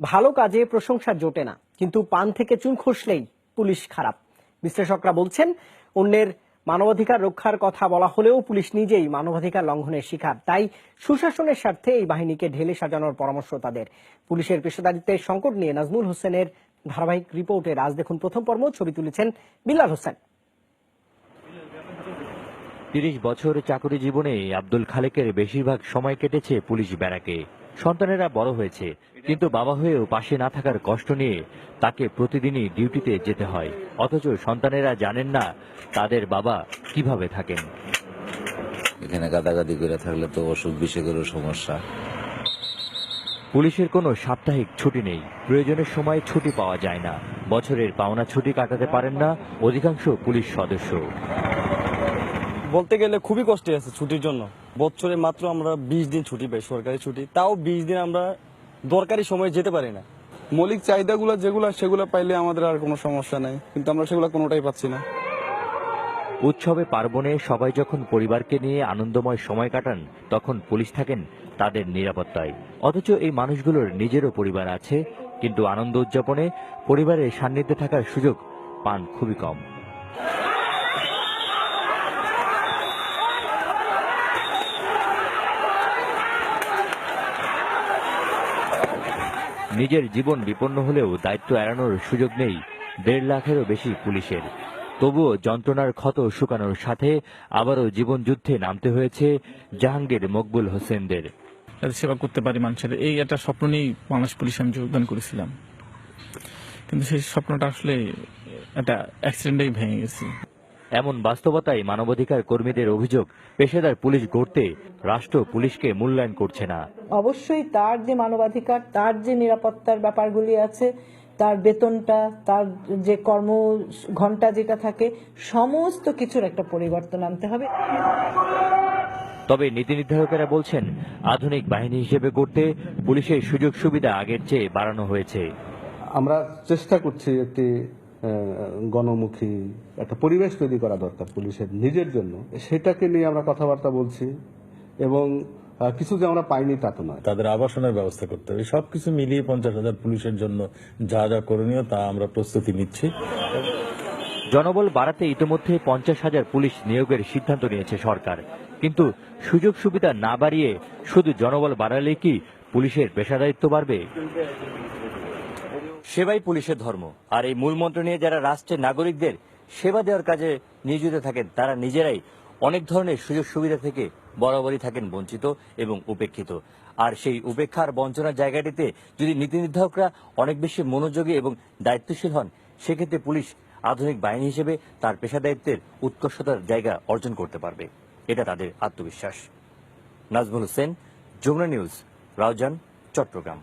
ভালো কাজে প্রশংসা জোটে না, কিন্তু পান থেকে চুন খসলেই পুলিশ খারাপ। বিশ্লেষকরা বলছেন, অন্যের মানবাধিকার রক্ষার কথা বলা হলেও পুলিশ নিজেই মানবাধিকার লঙ্ঘনের শিকার। তাই সুশাসনের স্বার্থে এই বাহিনীকে ঢেলে সাজানোর পরামর্শ তাদের। পুলিশের পেশাদারিত্বের সংকট নিয়ে নাজমুল হোসেনের ধারাবাহিক রিপোর্টে আজ দেখুন প্রথম পর্ব, ছবি তুলেছেন বিল্লাল হোসেন। তিরিশ বছর চাকরি জীবনে আব্দুল খালেকের বেশিরভাগ সময় কেটেছে পুলিশ ব্যারাকে। সন্তানেরা বড় হয়েছে কিন্তু বাবা হয়েও পাশে না থাকার কষ্ট নিয়ে তাকে প্রতিদিনই ডিউটিতে যেতে হয়। অথচ সন্তানেরা জানেন না তাদের বাবা কীভাবে থাকেন। এখানে গাদাগাদি করে থাকলে তো অসুখ বিসুখেরও সমস্যা। পুলিশের কোনো সাপ্তাহিক ছুটি নেই। প্রয়োজনের সময় ছুটি পাওয়া যায় না। বছরের পাওনা ছুটি কাটাতে পারেন না অধিকাংশ পুলিশ সদস্য। বলতে গেলে খুবই কষ্টে আছে ছুটির জন্য। বছরে মাত্র আমরা বিশ দিন ছুটি পাই সরকারি ছুটি। তাও বিশ দিন আমরা দরকারি সময় যেতে পারি না। মৌলিক চাহিদাগুলো যেগুলো সেগুলো পাইলে আমাদের আর কোনো সমস্যা নাই। কিন্তু আমরা সেগুলো কোনোটাই পাচ্ছি না। উৎসবে পার্বণে সবাই যখন পরিবারকে নিয়ে আনন্দময় সময় কাটান তখন পুলিশ থাকেন তাদের নিরাপত্তায়। অথচ এই মানুষগুলোর নিজেরও পরিবার আছে কিন্তু আনন্দ উদযাপনে পরিবারের সান্নিধ্যে থাকার সুযোগ পান খুবই কম। নিজের জীবন বিপন্ন হলেও দায়িত্ব এড়ানোর সুযোগ নেই দেড় লাখেরও বেশি পুলিশের। তবুও যন্ত্রণার ক্ষত শুকানোর সাথে আবারও জীবন যুদ্ধে নামতে হয়েছে জাহাঙ্গীর মকবুল হোসেনদের। সেবা করতে পারি মানুষের। এই একটা স্বপ্ন নিয়েই বাংলাদেশ পুলিশে আমি যোগদান করেছিলাম। কিন্তু সেই স্বপ্নটা আসলে একটা অ্যাক্সিডেন্টেই ভেঙে গেছে। এমন বাস্তবতায় মানবাধিকার কর্মীদের অভিযোগ পেশাদার পুলিশ গড়তে রাষ্ট্র পুলিশকে মূল্যায়ন করছে না। অবশ্যই তার যে মানবাধিকার তার যে নিরাপত্তার ব্যাপারগুলি আছে তার বেতনটা তার যে কর্ম ঘণ্টা যেটা থাকে সমস্ত কিছুর একটা পরিবর্তন আনতে হবে। তবে নীতি নির্ধারকেরা বলছেন আধুনিক বাহিনী হিসেবে গড়তে পুলিশের সুযোগ সুবিধা আগের চেয়ে বাড়ানো হয়েছে। আমরা চেষ্টা করছি একটি গণমুখী একটা পরিবেশ তৈরি করা দরকার পুলিশের নিজের জন্য। সেটাকে নিয়ে আমরা কথাবার্তা বলছি এবং কিছু যে আমরা পাইনি তা তো নয়। তাদের আবাসনের ব্যবস্থা করতে হবে। সবকিছু মিলিয়ে পঞ্চাশ হাজার পুলিশের জন্য যা যা করণীয় তা আমরা প্রস্তুতি নিচ্ছি। জনবল বাড়াতে ইতিমধ্যে পঞ্চাশ হাজার পুলিশ নিয়োগের সিদ্ধান্ত নিয়েছে সরকার। কিন্তু সুযোগ সুবিধা না বাড়িয়ে শুধু জনবল বাড়ালে কি পুলিশের পেশাদায়িত্ব বাড়বে? সেবাই পুলিশের ধর্ম। আর এই মূল মন্ত্র নিয়ে যারা রাষ্ট্রের নাগরিকদের সেবা দেওয়ার কাজে নিয়োজিত থাকেন, তারা নিজেরাই অনেক ধরনের সুযোগ সুবিধা থেকে বরাবরই থাকেন বঞ্চিত এবং উপেক্ষিত। আর সেই উপেক্ষার বঞ্চনার জায়গাটিতে যদি নীতি নির্ধারকরা অনেক বেশি মনোযোগী এবং দায়িত্বশীল হন, সেক্ষেত্রে পুলিশ আধুনিক বাহিনী হিসেবে তার পেশাদায়িত্বের উৎকর্ষতার জায়গা অর্জন করতে পারবে। এটা তাদের আত্মবিশ্বাস। নাজমুল হোসেন, যমুনা নিউজ, রাউজান, চট্টগ্রাম।